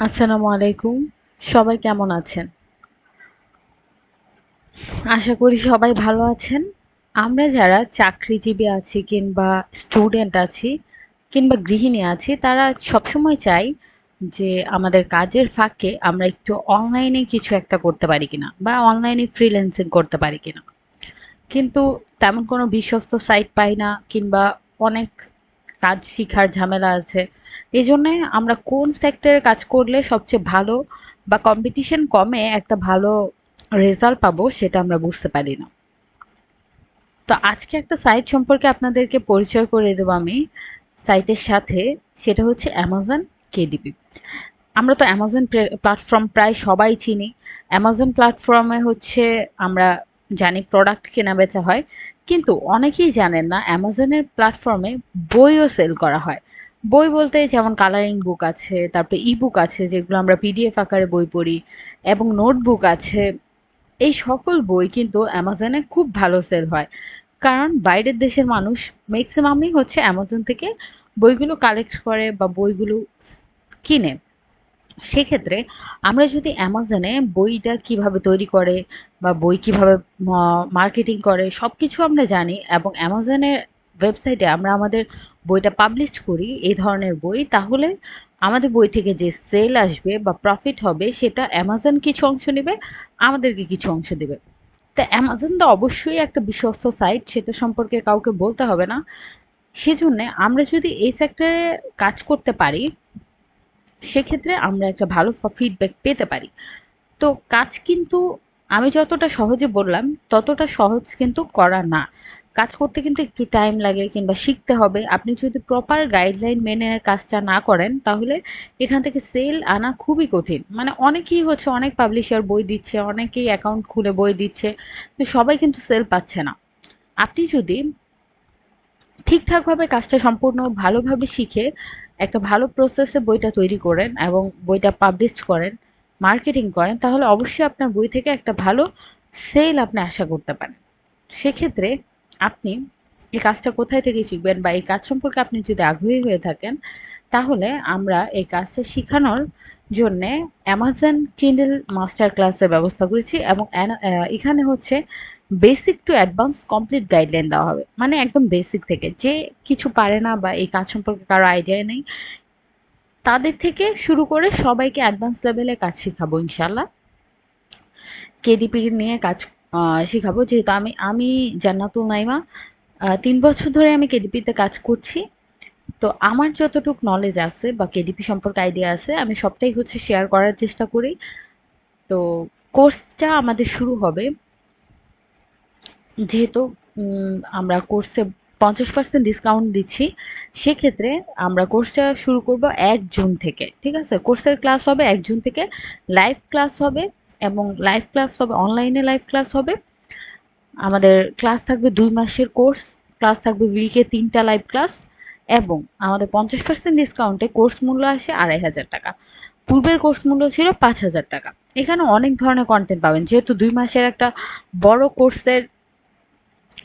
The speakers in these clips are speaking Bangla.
আসসালামু আলাইকুম। সবাই কেমন আছেন? আশা করি সবাই ভালো আছেন। আমরা যারা চাকরিজীবী আছি কিংবা স্টুডেন্ট আছি কিংবা গৃহিণী আছি, তারা সবসময় চাই যে আমাদের কাজের ফাঁকে আমরা একটু অনলাইনে কিছু একটা করতে পারি কিনা বা অনলাইনে ফ্রিল্যান্সিং করতে পারি কিনা। কিন্তু তেমন কোনো বিশ্বস্ত সাইট পাই না কিংবা অনেক কাজ শিখার ঝামেলা আছে। এই জন্যে আমরা কোন সেক্টরে কাজ করলে সবচেয়ে ভালো বা কম্পিটিশন কমে একটা ভালো রেজাল্ট পাবো সেটা আমরা বুঝতে পারি না। তো আজকে একটা সাইট সম্পর্কে আপনাদেরকে পরিচয় করে দেবো আমি। সাইটের সাথে সেটা হচ্ছে অ্যামাজন কেডিপি আমরা তো অ্যামাজন প্ল্যাটফর্ম প্রায় সবাই চিনি। অ্যামাজন প্ল্যাটফর্মে হচ্ছে আমরা জানি প্রোডাক্ট কেনা বেচা হয়। কিন্তু অনেকেই জানেন না অ্যামাজনের প্ল্যাটফর্মে বইও সেল করা হয়। বই বলতে যেমন কালারিং বুক আছে, তারপরে ই বুক আছে, যেগুলো আমরা পিডিএফ আকারে বই পড়ি, এবং নোটবুক আছে, এই সকল বই কিন্তু অ্যামাজনে খুব ভালো সেল হয়। কারণ বাইরের দেশের মানুষ ম্যাক্সিমামই হচ্ছে অ্যামাজন থেকে বইগুলো কালেক্ট করে বা বইগুলো কিনে। সেক্ষেত্রে আমরা যদি অ্যামাজনে বইটা কীভাবে তৈরি করে বা বই কীভাবে মার্কেটিং করে সব কিছু আমরা জানি, এবং অ্যামাজনের ওয়েবসাইটে আমরা আমাদের বইটা পাবলিশ করি, এই ধরনের বই, তাহলে আমাদের বই থেকে যে সেল আসবে বা প্রফিট হবে, সেটা অ্যামাজন কিছু অংশ নেবে, আমাদেরকে কিছু অংশ দেবে। তো অ্যামাজন তো অবশ্যই একটা বিশ্বস্ত সাইট সেটা সম্পর্কে কাউকে বলতে হবে না। সেজন্যে আমরা যদি এই সেক্টরে কাজ করতে পারি, সেক্ষেত্রে আমরা একটা ভালো ফিডব্যাক পেতে পারি। তো কাজ কিন্তু আমি যতটা সহজে বললাম, ততটা সহজ কিন্তু করা না। কাজ করতে কিন্তু একটু টাইম লাগে কিংবা শিখতে হবে। আপনি যদি প্রপার গাইডলাইন মেনে কাজটা না করেন, তাহলে এখান থেকে সেল আনা খুবই কঠিন। মানে অনেকেই হচ্ছে, অনেক পাবলিশার বই দিচ্ছে, অনেকেই অ্যাকাউন্ট খুলে বই দিচ্ছে, তো সবাই কিন্তু সেল পাচ্ছে না। আপনি যদি ঠিকঠাকভাবে কাজটা সম্পূর্ণ ভালোভাবে শিখে একটা ভালো প্রসেসে বইটা তৈরি করেন এবং বইটা পাবলিশ করেন মার্কেটিং করেন, তাহলে অবশ্যই আপনার বই থেকে একটা ভালো সেল আপনি আশা করতে পারেন। সেক্ষেত্রে আপনি এই কাজটা কোথায় থেকে শিখবেন বা এই কাজ সম্পর্কে আপনি যদি আগ্রহী হয়ে থাকেন, তাহলে আমরা এই কাজটা শেখানোর জন্যে অ্যামাজন কিন্ডেল মাস্টার ক্লাসের ব্যবস্থা করেছি এবং এখানে হচ্ছে basic to advance complete guideline দেওয়া হবে। মানে একদম বেসিক থেকে। যে কিছু পারে না বা এই কাজ সম্পর্কে কারও আইডিয়া নেই, তাদের থেকে শুরু করে সবাইকে অ্যাডভান্স লেভেলে কাজ শেখাবো ইনশাল্লাহ কেডিপি নিয়ে কাজ শেখাবো। যেহেতু আমি আমি জান্নাতুল নাইমা তিন বছর ধরে আমি কেডিপিতে কাজ করছি। তো আমার যতটুকু নলেজ আছে বা কেডিপি সম্পর্কে আইডিয়া আছে, আমি সবটাই হচ্ছে শেয়ার করার চেষ্টা করি। তো কোর্সটা আমাদের শুরু হবে। যেহেতু আমরা কোর্সে পঞ্চাশ পার্সেন্ট ডিসকাউন্ট দিচ্ছি, সেক্ষেত্রে আমরা কোর্সটা শুরু করব এক জুন থেকে, ঠিক আছে? কোর্সের ক্লাস হবে এক জুন থেকে লাইভ ক্লাস হবে। এবং লাইভ ক্লাস হবে অনলাইনে লাইভ ক্লাস হবে। আমাদের ক্লাস থাকবে দুই মাসের কোর্স ক্লাস থাকবে উইকে তিনটা লাইভ ক্লাস এবং আমাদের পঞ্চাশ পার্সেন্ট ডিসকাউন্টে কোর্স মূল্য আসে আড়াই হাজার টাকা। পূর্বের কোর্স মূল্য ছিল পাঁচ হাজার টাকা। এখানে অনেক ধরনের কন্টেন্ট পাবেন। যেহেতু দুই মাসের একটা বড় কোর্সের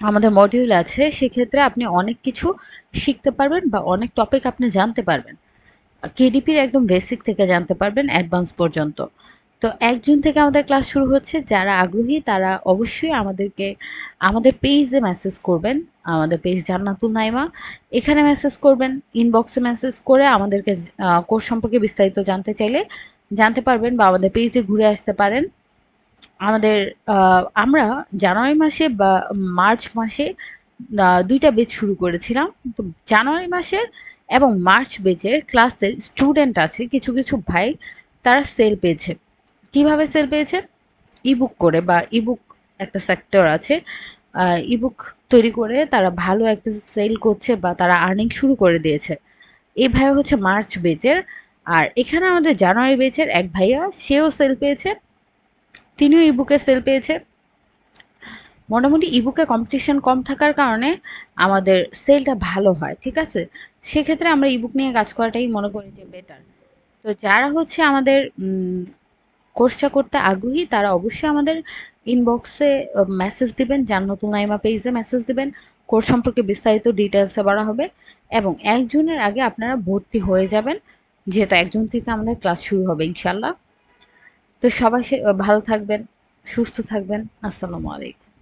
আমাদের মডিউল আছে, সেক্ষেত্রে আপনি অনেক কিছু শিখতে পারবেন বা অনেক টপিক আপনি জানতে পারবেন। কেডিপির একদম বেসিক থেকে জানতে পারবেন অ্যাডভান্স পর্যন্ত। তো এক জুন থেকে আমাদের ক্লাস শুরু হচ্ছে। যারা আগ্রহী, তারা অবশ্যই আমাদেরকে, আমাদের পেজে মেসেজ করবেন। আমাদের পেজ জান্নাতুল নাইমা। এখানে মেসেজ করবেন ইনবক্সে মেসেজ করে আমাদেরকে কোর্স সম্পর্কে বিস্তারিত জানতে চাইলে জানতে পারবেন বা আমাদের পেজে ঘুরে আসতে পারেন। আমাদের আমরা জানুয়ারি মাসে বা মার্চ মাসে দুইটা বেচ শুরু করেছিলাম। তো জানুয়ারি মাসের এবং মার্চ বেচের ক্লাসের স্টুডেন্ট আছে, কিছু কিছু ভাই, তারা সেল পেয়েছে। কীভাবে সেল পেয়েছে ইবুক করে বা ইবুক একটা সেক্টর আছে। ইবুক তৈরি করে তারা ভালো একটা সেল করছে বা তারা আর্নিং শুরু করে দিয়েছে। এই ভাই হচ্ছে মার্চ বেচের আর এখানে আমাদের জানুয়ারি বেচের এক ভাইয়া, সেও সেল পেয়েছে। তিনিও ইবুকে সেল পেয়েছে। মোটামুটি ইবুকে কম্পিটিশন কম থাকার কারণে আমাদের সেলটা ভালো হয়, ঠিক আছে? সেক্ষেত্রে আমরা ইবুক নিয়ে কাজ করাটাই মনে করি যে বেটার তো যারা হচ্ছে আমাদের কোর্সটা করতে আগ্রহী, তারা অবশ্যই আমাদের ইনবক্সে মেসেজ দিবেন নতুন আইমা পেজে মেসেজ দিবেন, কোর্স সম্পর্কে বিস্তারিত ডিটেলসে বলা হবে এবং এক জুনের আগে আপনারা ভর্তি হয়ে যাবেন, যেহেতু একজন থেকে আমাদের ক্লাস শুরু হবে ইনশাল্লাহ তো সবাই ভালো থাকবেন, সুস্থ থাকবেন, আসসালামু আলাইকুম।